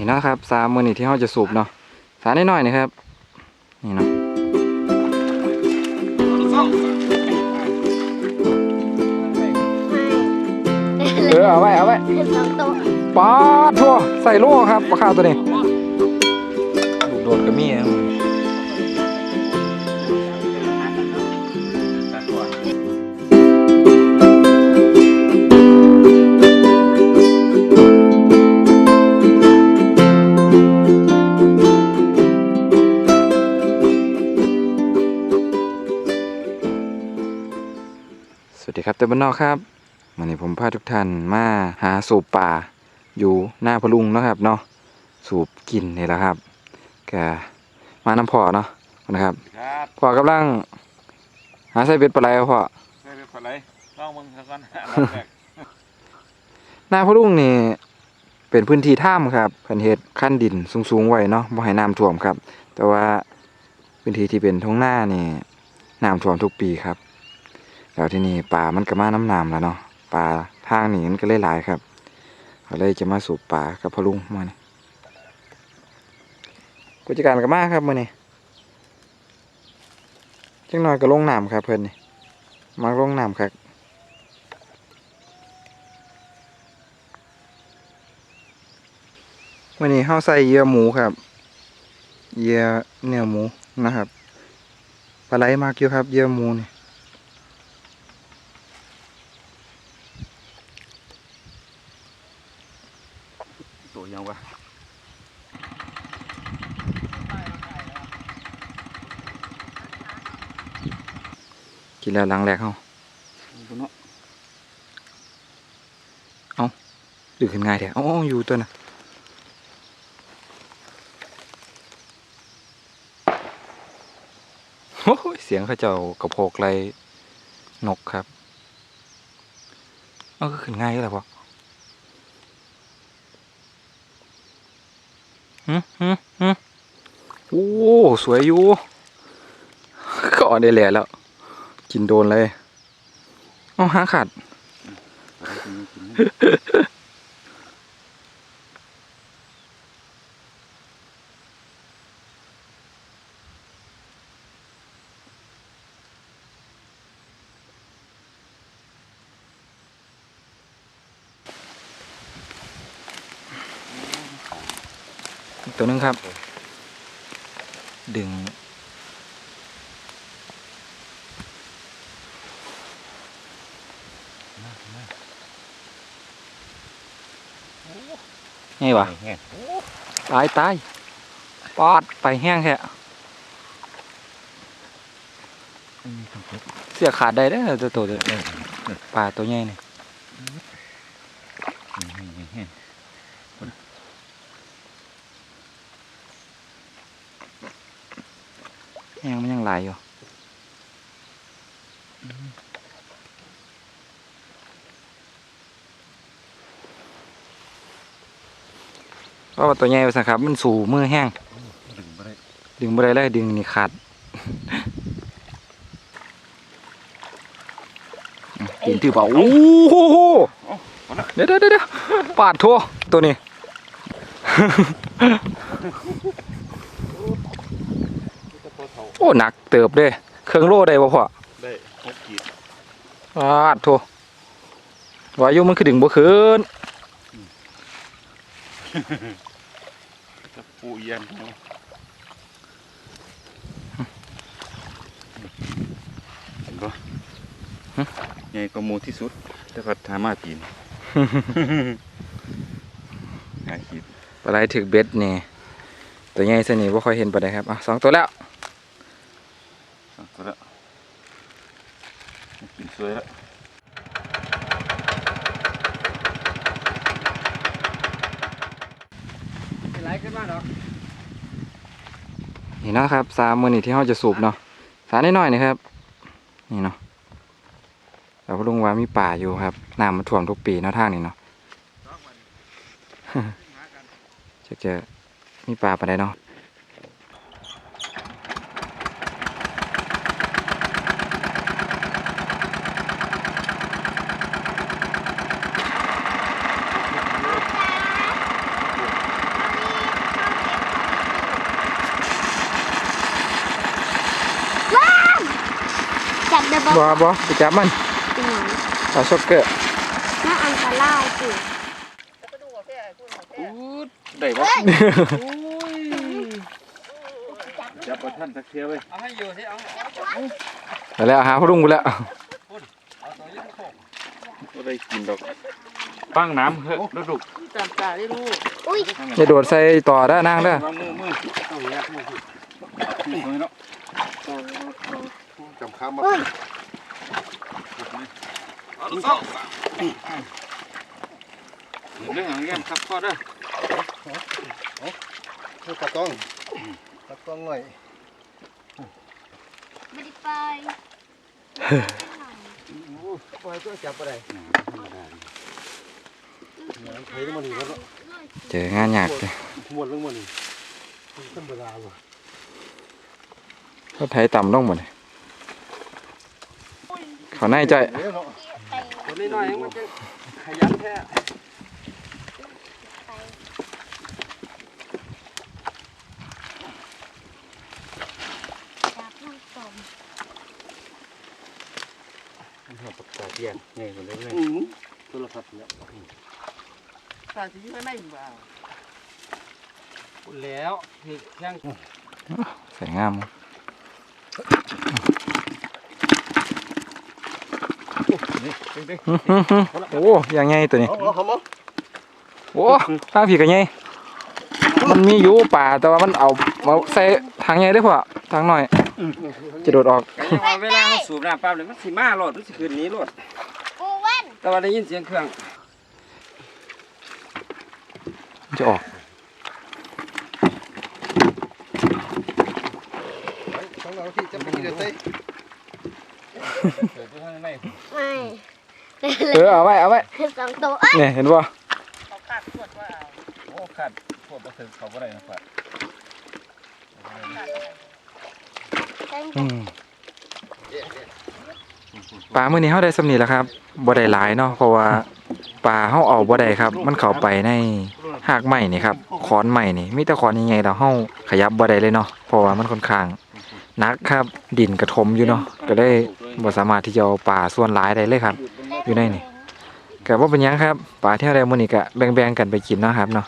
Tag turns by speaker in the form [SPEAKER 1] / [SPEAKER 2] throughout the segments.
[SPEAKER 1] นี่นะครับสามมือนี่ที่เราจะสูบเนาะสารน้อยๆนะครับ นี่เนาะเออเอาไว้เอาไว้
[SPEAKER 2] สองตัว
[SPEAKER 1] ปาดทั่วใส่ลูกครับปลาข้าวตัวนี้ลูกโดกระมี่ วัสดีครับเต้บ้านนอกครับวันนี้ผมพาทุกท่านมาหาสูบป่าอยู่หน้าพะลุงเนาะครับเนาะสูบกินนี่แหละครับกะมาน้ำพอเนาะนะครับ
[SPEAKER 3] ครับ
[SPEAKER 1] พ่อกำลัง หาใส่เบ็ดปลาไหลครับพ่อ
[SPEAKER 3] ไม่เป็นไรลองมึงซะก่อนรอบแรก
[SPEAKER 1] หน้าพะลุงนี่เป็นพื้นที่ถ้ำครับเพิ่นเฮ็ดขั้นดินสูงๆไว้เนาะบ่ให้น้ำท่วมครับ แต่ว่าพื้นที่ที่เป็นท้องหน้านี่น้ำท่วมทุกปีครับ แล้วที่นี่ป่ามันก็มาน้ำน้ำแล้วเนาะป่าทางนี่มันก็เลยหลายครับเขาเลยจะมาสูบป่ากับพะลุงมานี่กุจการก็มาครับมื้อนี้จังน้อยก็ลงน้ำครับเพิ่นนี่มักลงน้ำครับวันนี้เขาใส่เยื่อหมูครับ เยื่อเนื้อหมูนะครับ ปลาไหลมากอยู่ครับ เยื่อหมูนี่
[SPEAKER 3] ตัวยังวะ
[SPEAKER 1] กินแล้วหลังแรกเขา
[SPEAKER 3] ตัวเนาะ
[SPEAKER 1] ดื้อขึ้นง่ายแท้อ๋ออยู่ตัวน่ะโอ้ยเสียงเขาเจ้ากระโพกไรนกครับ เอาก็ขึ้นง่ายแล้วพอฮึฮึฮึโอ้ สวยอยู่ก็อ่อนได้แหล่แล้ว กินโดนเลยเอาหางขาดอีกตัวนึงครับ ดึง ไงวะ
[SPEAKER 3] แห้ง
[SPEAKER 1] ตายตายปอดไปแห้งแท้เสียขาดได้เด้อตัวโตเด้อปลาตัวใหญ่นี่แห้งมันยังหลายอยู่ ราะว่าตัวใหญ่ไปสังครับ มันสู่มือแห้ง
[SPEAKER 3] ดึงไปได้
[SPEAKER 1] ดึงบ่ได้เลยดึงนี่ขาดดึงถือเปล่าโอ้โหเดี๋ยวเดี๋ยวเดี๋ยวปาดทั่วตัวนี้
[SPEAKER 3] ตัวเท่า
[SPEAKER 1] โอ้หนักเติบเด้เครื่องโล่ได้บ่พ่อ
[SPEAKER 3] ได้หกขีด
[SPEAKER 1] ปาดทั่ววายุมันคือดึงบ่คืน
[SPEAKER 3] กับ ปูเอียนเขาเห็นปะใหญ่กว่าหมูที่สุดแต่ก็ทามากินหาขีด
[SPEAKER 1] ปลาไหลถึกเบ็ดนี่ตัวใหญ่ซะนี่บ่ค่อยเห็นปานใดครับอะสองตัวแล้ว
[SPEAKER 3] สองตัวละกินสวยแล้ว
[SPEAKER 1] นี่เนาะครับสามมือนี่ที่เราจะสูบเนาะสารน้อยๆนะครับ นี่เนาะแล้วพลุงว่ามีป่าอยู่ครับน้ำมันท่วมทุกปีเนาะทางนี้เนาะจะเจอมีป่าปได้เนาะ
[SPEAKER 2] บ
[SPEAKER 1] บ่
[SPEAKER 2] อก
[SPEAKER 1] บ่ไปจับมัน
[SPEAKER 2] เป็นหยัง
[SPEAKER 1] ปลาช็อกเกอร์
[SPEAKER 2] น่าอันตรายสิ
[SPEAKER 3] อู้ได้บ่จับประทันสักเที่ยวเว้ย
[SPEAKER 4] เอาให้อยู่ที่เอา
[SPEAKER 1] ไปแล้วหาพ่อลุงไปแล้ว
[SPEAKER 4] เอาตัวยืดโคก
[SPEAKER 3] บ่ได้กินดอกปั้งน้ำเฮ้ยลูกลูก
[SPEAKER 4] ตามตาได้รู้
[SPEAKER 2] อุ้ย
[SPEAKER 1] อย่าโดดใส่ต่อได้อนางเด้อ
[SPEAKER 3] วางมือมือ
[SPEAKER 4] ต้องแยกมือ
[SPEAKER 3] นี่เนาะ
[SPEAKER 4] จำคำมา
[SPEAKER 2] อุ้ย
[SPEAKER 3] เอาลูก เอาเรื่องอย่างเงี้ยครับพ่อเด้อเขา
[SPEAKER 4] ตะกล้องตะกล้องหน่อย
[SPEAKER 2] ไม่ได้ไป
[SPEAKER 4] ปล่อยตัวจับอะไรเจ
[SPEAKER 1] องานยากเลย
[SPEAKER 4] หมดเรื่องหมันนี่ธรรมดาว่ะ
[SPEAKER 1] รถไถต่ำลงหมดเลยเขาในใจ
[SPEAKER 4] ตัวน้อยๆมันจะขยันแท้
[SPEAKER 2] ไปจับน้ำส้ม
[SPEAKER 4] ปากกาเตียงไงคนเล่นเลยโทรศัพท์เนี่ย
[SPEAKER 5] ตาสิอยู่ข้างในบ่า
[SPEAKER 4] พูดแล้วนี่แข้ง
[SPEAKER 1] ใส่งาม โอ้ยังไงตัวนี้
[SPEAKER 4] เอาตั้ง
[SPEAKER 1] โอ้ทางผีกันไงมันมีอยู่ป่าแต่ว่ามันเอามาใส่ทางไงได้พ่อทางหน่อยจะโดดออก
[SPEAKER 5] เวลาสูบน้ำปั๊บเลยมันสิมาโลดมันสิขึ้นนี้โลดแต่ว่าได้ยินเสียงเครื่อง
[SPEAKER 1] จะออก
[SPEAKER 4] สองเราที่จะไปกินเดือดเต้
[SPEAKER 5] เกิดอยู่ข้างใน
[SPEAKER 2] ไม่
[SPEAKER 1] เออเอาไว้เอาไว้
[SPEAKER 2] สองตัวเอ้ย
[SPEAKER 1] เนี่ยเห็นป่ะ
[SPEAKER 5] เขาคาดขวดว่าเอา
[SPEAKER 3] โอ้ขาดพวกบ่ถึงเขาบ่ได้นะพ่อ
[SPEAKER 1] อืมปลาเมื่อนี้เขาได้สำนีแล้วครับบ่ได้หลายเนาะเพราะว่าปลาเขาเอาบ่ได้ครับ มันเข้าไปในหากไม้นี่ครับขอนไม้นี่มีแต่ขอนใหญ่ๆแล้วเฮาขยับบ่ได้เลยเนาะเพราะว่ามันค่อนข้างห นักครับดินกระทมอยู่เนาะก็เลยบ่สามารถที่จะเอาปลาส่วนหลายได้เลยครับ อยู่ในนี่ก็บ่เป็นหยังครับปลาที่เราได้มื้อนี้ก็แบ่งๆกันไปกินเนาะครับเนาะ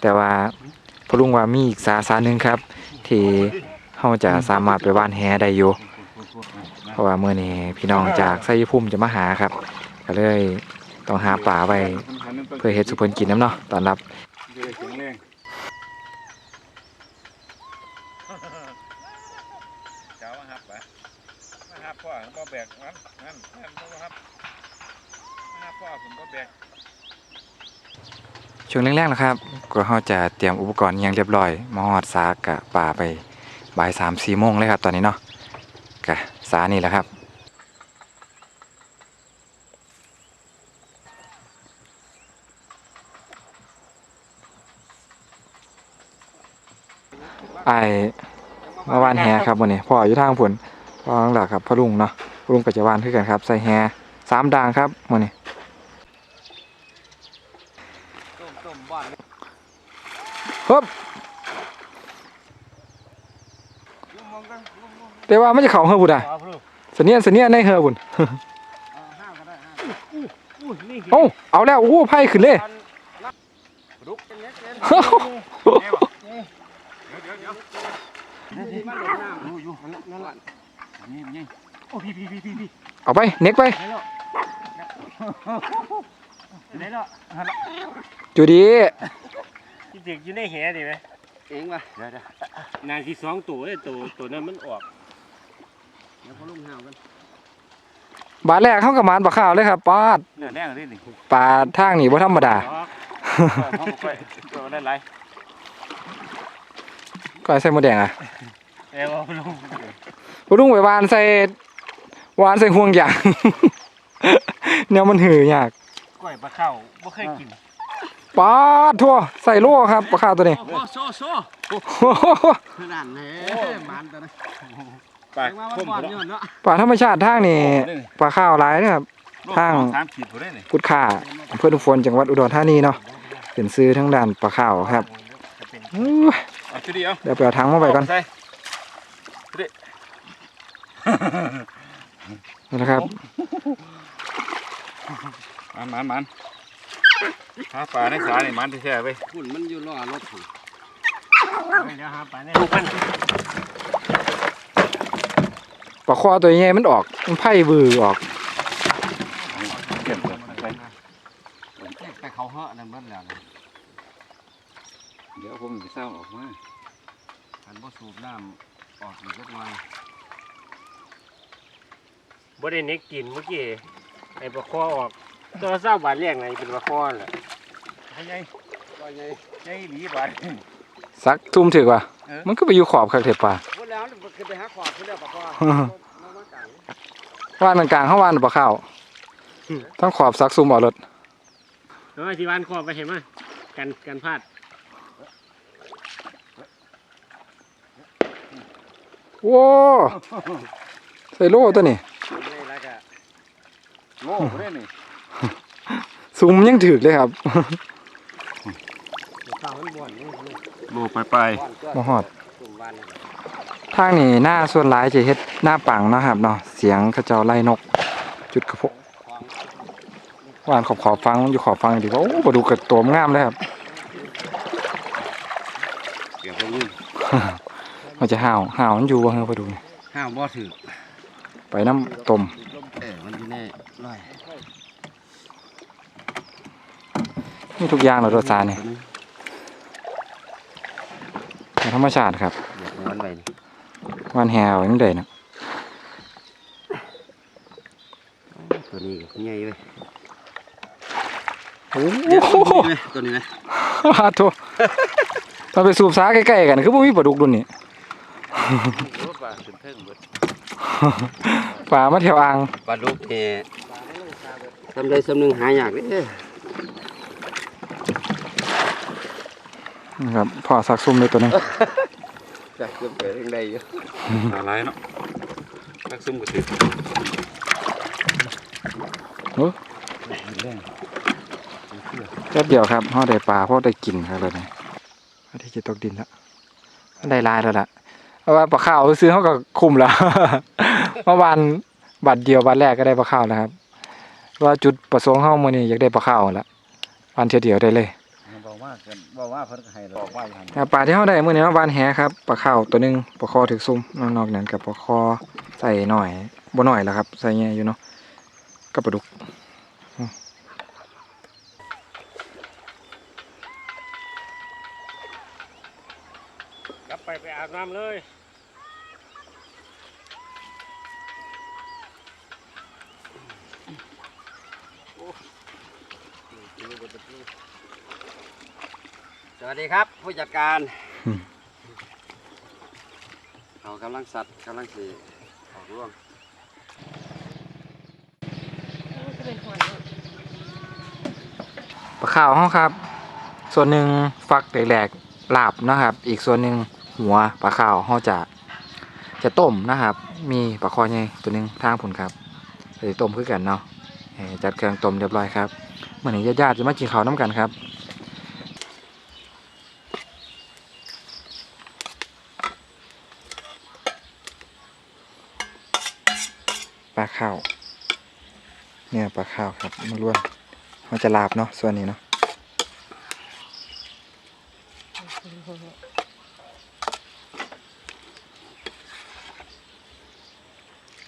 [SPEAKER 1] แต่ว่าพอลุงว่ามีอีกสาสาหนึงครับ ที่เฮาจะสามารถไปว่านแหได้อยู่เพราะว่ามื้อนี้พี่น้องจากไสยภูมิจะมาหาครับก็เลยต้องหาปลาไว้เพื่อเฮ็ดสุเพิ่นกินน้ำเนาะตอนรับ
[SPEAKER 3] เดี๋ยวได้แข็งแรงเจ้ามาฮับไป มาฮับพ่อแบกมันนั่นนั่นบ่ฮับมาฮับพ่อผมบ่แบก
[SPEAKER 1] ช่วงแรกๆนะครับ ก็เฮาจะเตรียมอุปกรณ์อหยังเรียบร้อยมาฮอดสากะปลาไปบ่าย3-4โมงเลยครับ ตอนนี้เนาะกะสานี่แหละครับไอเมาวานแฮครับวันนี้พ่ออยู่ทางผล พ่อข้างหลังครับพ่อลุงเนาะพ่อลุงก็จะวานคือกันครับ ใส่แฮสามด่างครับวันนี้
[SPEAKER 5] ต้มต้มบ้าน
[SPEAKER 1] ฮึบแต่ว่ามันจะเข่าเฮอบุญอะ
[SPEAKER 4] เพิ่ม
[SPEAKER 1] เสนียนเสนียนในเฮอบุญ
[SPEAKER 5] เอาห้ามก็ได้ห้าม
[SPEAKER 4] อุ้ยนี่
[SPEAKER 1] เอาแล้วโอ้ไพ่ขึ้นเลย
[SPEAKER 5] ลุกเป็นเล็กเป็น
[SPEAKER 1] เฮ้า
[SPEAKER 3] เดี๋ยวเดี๋ยวเดี๋ยว
[SPEAKER 5] นี่มันหลงน้ำ
[SPEAKER 4] อยู่อยู่นั่นนั่นแหละ
[SPEAKER 3] นี่นี่
[SPEAKER 4] โอ้พี่พี่พี่พี่พี่
[SPEAKER 1] เอาไปเน็กไป
[SPEAKER 4] ไหนเนาะไหนเนาะ
[SPEAKER 1] จูดี
[SPEAKER 4] ที่เด็กอยู่ในแหดิไหม
[SPEAKER 5] เองว่ะ
[SPEAKER 3] เดี๋ยวเดี๋ยว
[SPEAKER 4] นาทีสองตัวไอ้ตัวตัวนั้นมันออก
[SPEAKER 5] เดี๋ยวพอลุงห้ามกัน
[SPEAKER 1] บาทแรกเข้ากับหมานปลาข้าวเลยครับปาด
[SPEAKER 3] เนื้อแน่เลยนี่
[SPEAKER 1] ปลาทางนี่บ่ธรรมดา
[SPEAKER 3] เขาบ่ค่อยตัวได้หลาย
[SPEAKER 1] ก็ใส่หมดแดงอะ
[SPEAKER 4] เอ้าลุง
[SPEAKER 1] พ่อลุงไปวานใส่วานใส่ห่วงยางเนี่ยมันหือยาก
[SPEAKER 4] กล้วยปลาข้าวไม่เคยกิน
[SPEAKER 1] ปาดทั่วใส่โล่ครับปลาข้าวตัวนี้
[SPEAKER 5] โอ้โซ่โซ่
[SPEAKER 1] โอ้โห
[SPEAKER 5] นั่นแหละมันตัวนั้น
[SPEAKER 3] ปลา
[SPEAKER 5] แปลว่า
[SPEAKER 3] ค
[SPEAKER 5] มัน
[SPEAKER 3] ม
[SPEAKER 5] บ่อน
[SPEAKER 3] พุ่น
[SPEAKER 5] อยู่
[SPEAKER 3] เนาะ
[SPEAKER 5] เนาะ
[SPEAKER 1] ปลาธรรมชาติทางนี่ปลาข้าวหลายนะครับทาง
[SPEAKER 3] สามขีดพุ่นได้นี่
[SPEAKER 1] กุดข่าอำเภอทุกฝนจังหวัดอุดรธานีเนาะเป็นซื้อทั้งด้านปลาข้าวครับอู้ย
[SPEAKER 3] เอาจุดเดียว
[SPEAKER 1] เดี๋ยวไปเอาถังมาไว้ก่อน
[SPEAKER 3] ใส่จุ ดดิ
[SPEAKER 1] นี่นะครับ
[SPEAKER 3] มันมันมันหาปลาในสานี่มันแท้ๆไป
[SPEAKER 5] หุ่นมันอยู่รอรถหุ่น
[SPEAKER 4] เดี๋ยวหาไปใน
[SPEAKER 5] ลูกมัน
[SPEAKER 1] ปลาคอตัวใหญ่มันออก มันไผ่บือออก
[SPEAKER 3] เก็บเลยไป
[SPEAKER 5] ไปเขาเหาะนั่นเบิ่แล้วนะ
[SPEAKER 3] เดี๋ยวผมจะเศร้าออกมา
[SPEAKER 5] อันบ่สูบน้ำ ออกอีกสักหน่อย
[SPEAKER 4] บ่ได้เน็กกินเมื่อกี้ไอ้ปลาคอออกตัวเศร้าบาทแรกไหนเป็นปลาคอแหละ
[SPEAKER 3] ให้ไง
[SPEAKER 5] ว่าไง
[SPEAKER 3] ไงหลีบาด
[SPEAKER 1] สักทุ่มถึกว่ะ
[SPEAKER 3] เออ
[SPEAKER 1] มันก็ไปอยู่ขอบคักเถอะป่า
[SPEAKER 5] พูดแล้วมันคือไปหาขอบพูดแล้วปลาคอมามากัง
[SPEAKER 1] ว่านกลางๆเข้าว่านปลาข้าวต้องขอบสักซุ่มเอารถ
[SPEAKER 4] น้อยที่บ้านคอไปเห็นไหมกันกันพลาด
[SPEAKER 1] โว้ใส่โล่ตัวนี้
[SPEAKER 5] ไม่แล้วก็
[SPEAKER 3] โง่เด้นี่
[SPEAKER 1] ซุ่มยังถึกเลยครับ
[SPEAKER 4] ข้าวมันบ่อนนี่
[SPEAKER 3] โง่ไปไป
[SPEAKER 1] บ่ฮอด
[SPEAKER 5] ตุ่มบ้านนี่
[SPEAKER 1] ทางนี้หน้าส่วนหลายจะเฮ็ดหน้าปังเนาะครับเนาะเสียงเขาเจ้าไล่นก จุดกระพก
[SPEAKER 5] ของ
[SPEAKER 1] ว่านขอบขอบฟังอยู่ขอบฟังดีว่าโอ้บ่ดูกระโตมงามเลยครับ
[SPEAKER 5] เกี่ยวกับนี่
[SPEAKER 1] มันจะห่าวห่าวมันอยู่บ่เฮาไปดูนี่
[SPEAKER 5] ห้าวบ่ถือ
[SPEAKER 1] ไปน้ำต้ม
[SPEAKER 5] เออมันอยู่ในร้อย
[SPEAKER 1] มีทุกอย่างเลยรสชาตินี่ธรรมชาติครับ
[SPEAKER 5] เดี๋ยวมันไปนี่
[SPEAKER 1] ว่านแฮวยังได้นะ
[SPEAKER 5] ตัวนี้ก็ใหญ่เว้ย
[SPEAKER 1] โอ้
[SPEAKER 5] เดี๋ยว
[SPEAKER 1] โห
[SPEAKER 5] ตัวนี้ไหม
[SPEAKER 1] อาโถถ้าไปสูบสาใกล้ๆกันคือบ่มีปลาดุกดุนนี่
[SPEAKER 3] รถ ปลาขึ้นเทิงเบิด
[SPEAKER 1] ปลามาแถวอ่าง
[SPEAKER 5] ปลาดุกเนี่ยทำได้สำนึงหายากเลย
[SPEAKER 1] นะครับพอสักซุ่มเลยตัวนึง
[SPEAKER 5] จากเกือบเกิดยังได้อยู่
[SPEAKER 3] อะไรเนาะนักซุ่มก็ถือ
[SPEAKER 1] แป๊บเดียวครับเฮาได้ปลาพอได้กินครับเลยนี่อันที่จะตกดินแล้วได้หลายแล้วล่ะ เพราะว่าปลาข้าวซื้อเขาก็คุ้มแล้วเมื่อวานบัตรเดียวบัตรแรกก็ได้ปลาข้าวแล้วครับ ว่าจุดประสงค์เฮามื้อนี้อยากได้ปลาข้าวละวันเทียวเดียวได้เลย
[SPEAKER 3] บอกว่ากันบอกว่าเพิ่นก็ให้เราบอกว่าอย่างนั้น
[SPEAKER 1] อ่าปลาที่เฮาได้มื้อนี้มาบานแหครับปลาข้าวตัวหนึงปลาคอถึกซุ่มนอกนั้นกับปลาคอใส่หน่อยบ่หน่อยแล้วครับ ใส่แง่อยู่เนาะกับปลาดุก
[SPEAKER 4] กลับไปไปอาบน้ำเลย
[SPEAKER 5] สวัสดีครับ ผู้จัดการเขากำลังสัตว์กำลังสีออกร่วง
[SPEAKER 1] ปลาข้าวเฮาครับ ส่วนหนึ่งฟักแหลกๆลาบนะครับ อีกส่วนหนึ่ง หัวปลาข้าวเฮาจะจะต้มนะครับ มีปลาคอใหญ่ตัวหนึงทางผุนครับไปต้มคือกันเนาะจัดเครื่องต้มเรียบร้อยครับเมื่อนี้ญาติๆจะมากินข้าวน้ำกันครับปลาข้าวเนี่ยปลาข้าวครับมาล้วนมันจะลาบเนาะส่วนนี้เนาะ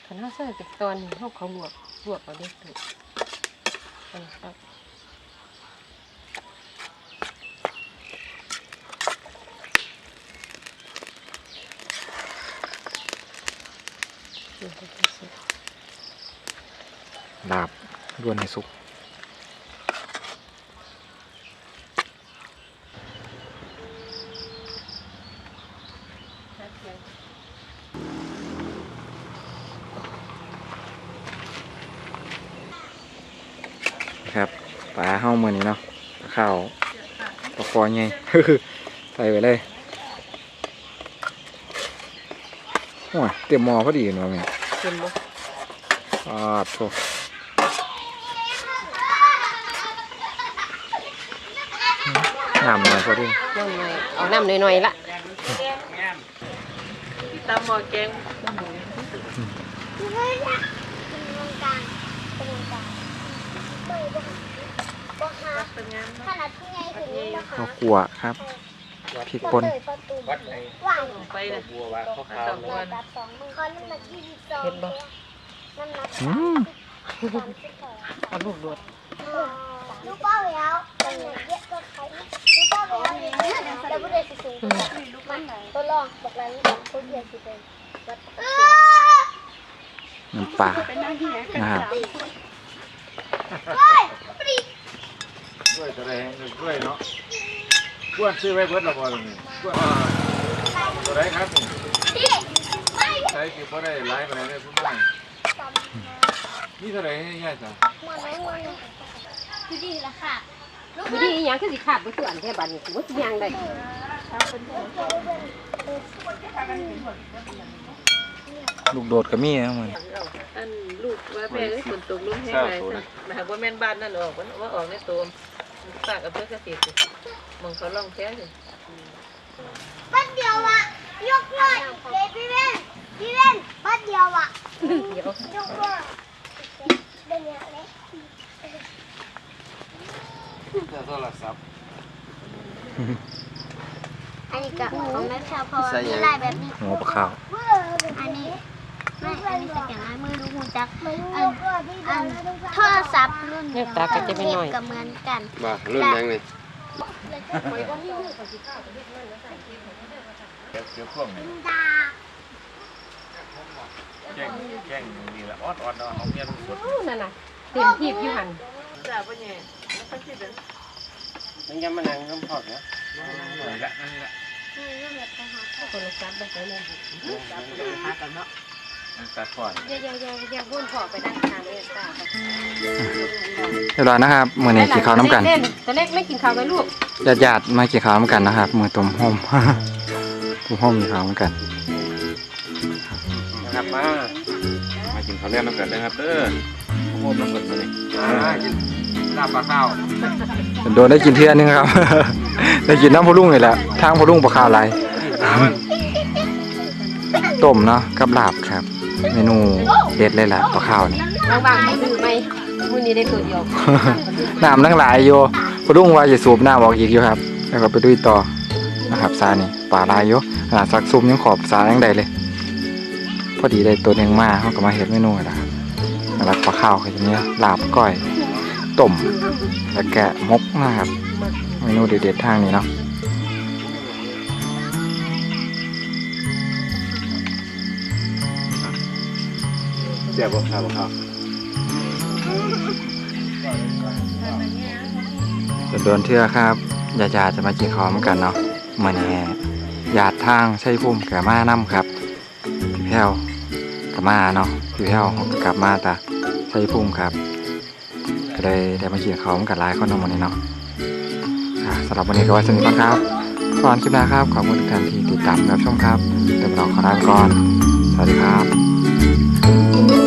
[SPEAKER 6] ขันห้าเสื้อกับ ตอนนี้เขาเขาลวกลวกเอาได้ถูกนะครับเดี๋ยวจะเสร็จ
[SPEAKER 1] ลาบด้วนให้สุก มือนี้เนาะข้าวตะคอไงใส่ไปเลยโอ้ยเต็มมอพอดีเนาะเนี่ย
[SPEAKER 6] เต็มบ่
[SPEAKER 1] อ่าโถน้ำหน่อยพอดีเอา
[SPEAKER 6] น้ำหน่อยหน่อยละตำหมอแกง
[SPEAKER 2] ตำหมอ ขนาดที่ไงถึงบ่หา
[SPEAKER 1] ข้าวคั่วครับ พริกป่น
[SPEAKER 2] ประตู
[SPEAKER 3] วัดไอ้
[SPEAKER 2] ว่าง
[SPEAKER 6] ไปเลย
[SPEAKER 3] บัวว่าเขาขาว
[SPEAKER 6] สอง
[SPEAKER 3] นี่
[SPEAKER 6] วัน
[SPEAKER 2] จับสองมือเขาน้ำหนักยี่สิบสอง
[SPEAKER 6] เห็นบ่
[SPEAKER 2] น้ำหนัก
[SPEAKER 1] อืม
[SPEAKER 2] สามสิบสอง
[SPEAKER 6] เอาลูกโดด
[SPEAKER 2] ลูกเป้าแล้วเป็นเยอะก็ใครลูกเป้าแล้วแต่ผู้ใดสิสูงลูกมันตัวรองบอกแล้วคนเดียวสิเป็นวัด
[SPEAKER 1] น้ำปลานะครับ
[SPEAKER 3] กล้วยตัวใดแห้งกล้วยเนาะกล้วยซื้อไว้เบิดและบ่ตรงนี้กล้วยตัวใดครับนี่
[SPEAKER 2] พี่
[SPEAKER 3] ใช้คือบ่ได้หลายปานใดเลยคุณบ้านนี่เท่าไหร่ให้ง่ายจ้ะ
[SPEAKER 2] คือดีละค่ะ
[SPEAKER 6] มือนี้อีหยังคือสิขาดบ่คืออันแท้บัดนี้บ่สิยังได้
[SPEAKER 1] ลูกโดดก็มีนะมัน
[SPEAKER 7] อันลูกว่าแม่ฝนตกลมแห้งหลายซะมาหากว่าแม่นบ้านนั่นออกว่าออกในตัว ฝากกับเพื่อนเกษตรมองเขาล่องแท้เลย
[SPEAKER 2] ปัดเดียวอะยกเลยเดพี่เว้นพี่เว้นปัดเดียวอะ
[SPEAKER 7] เดี๋ยวย
[SPEAKER 2] กเลยเป็นยังไง
[SPEAKER 5] โทรศัพท์
[SPEAKER 2] อันนี้ก็ของแม่แพรวเพราะว่ามีลายแบบนี้
[SPEAKER 1] หัวปลาข้าว
[SPEAKER 2] อันนี้ไม่อันนี้สแกนลายมือดูหู จักอันอันโทรศัพท์รุ่น
[SPEAKER 6] เนี่ยตาก็จะไม่น้อย
[SPEAKER 2] ก็เหมือนกัน
[SPEAKER 5] บ่รุ่นยังนี่
[SPEAKER 3] เดี๋ยวเดี๋ยวพวกนี้
[SPEAKER 2] ดา
[SPEAKER 3] แจ้งแจ้งนี่ละออดออดเนาะเอาเมียลูกสด
[SPEAKER 6] อู้นั่นน่ะเต็มทีบอยู่หั่น
[SPEAKER 7] จ้าพ่อใหญ่แล้วก็คิดเดิน
[SPEAKER 5] มันยังมานั่งน้ำพอดเนาะ
[SPEAKER 3] นี่ละนั่นนี่ละ
[SPEAKER 6] โทรศัพท์บ่ได้เลย
[SPEAKER 7] หากันเนาะ
[SPEAKER 3] มันตัดก่อน
[SPEAKER 6] อย่าอย่าอย่าอย่าวนพ่อไปนั่งทางนี้ตา
[SPEAKER 1] เรียบร้อยนะครับมื้อนี้กินข้าวน้ำกัน
[SPEAKER 6] เล่นตัวเล็กไม่กินข้าวไหมลูก
[SPEAKER 1] ญาติๆมากินข้าวน้ำกันนะครับมือตุ่มห่มตุ่มห่มกินข้าวน้ำกัน
[SPEAKER 5] นะครับมา
[SPEAKER 3] มากินข้าวแลกน้ำกันนะครับเด้อโอ้โหน้ำกันมานี่
[SPEAKER 5] มากินลาบปลาข้าว
[SPEAKER 1] โดนได้กินเทื่อนึงครับ ได้กินน้ำพะลุงนี่แหละทางพะลุงปลาข้าวไรต้มเนาะกับลาบครับ เมนูเด็ดเลยแหละปลาข้าวนี่
[SPEAKER 6] บางๆให้ซื้อไหมมื้อนี้ได้ตัวเดียว
[SPEAKER 1] น้ำทั้งหลายอยู่พะลุงว่าจะสูบน้ำออกอีกอยู่ครับ แล้วก็ไปดุยต่อนะครับซานี่ปลาลายอยู่ขนาดซักซุ่มยังขอบซายังได้เลย พอดีได้ตัวหนึงมาเขาก็มาเฮ็ดเมนูนี่แหละครับแล้วปลาข้าวคืออย่างเนี้ยลาบก้อยต้มแล้วแกะมกนะครับเมนูเด็ดๆทางนี้เนาะ
[SPEAKER 3] เจ็บบ่ครับบ่ครับ
[SPEAKER 1] จะโดนเทื่อครับญาติๆจะมากินข้าวเหมือนกันเนาะเมื้อนี้ญาติทางใชัยภูมิกับมานํครับพี่แพ้วกับมาเนาะพี่แพ้วกลับมาตาชัยภูมิครับก็เลยได้มากินข้าวเหมือนกันหลายคนเนาะมื้อนี้เนาะสำหรับวันนี้ก็ไว้สนิทก่อนครับก่อนคลิปหน้าครับขอบคุณทุกท่านที่ติดตามรับชมครับเดี๋ยวเราขอลาไปก่อน สวัสดีครับ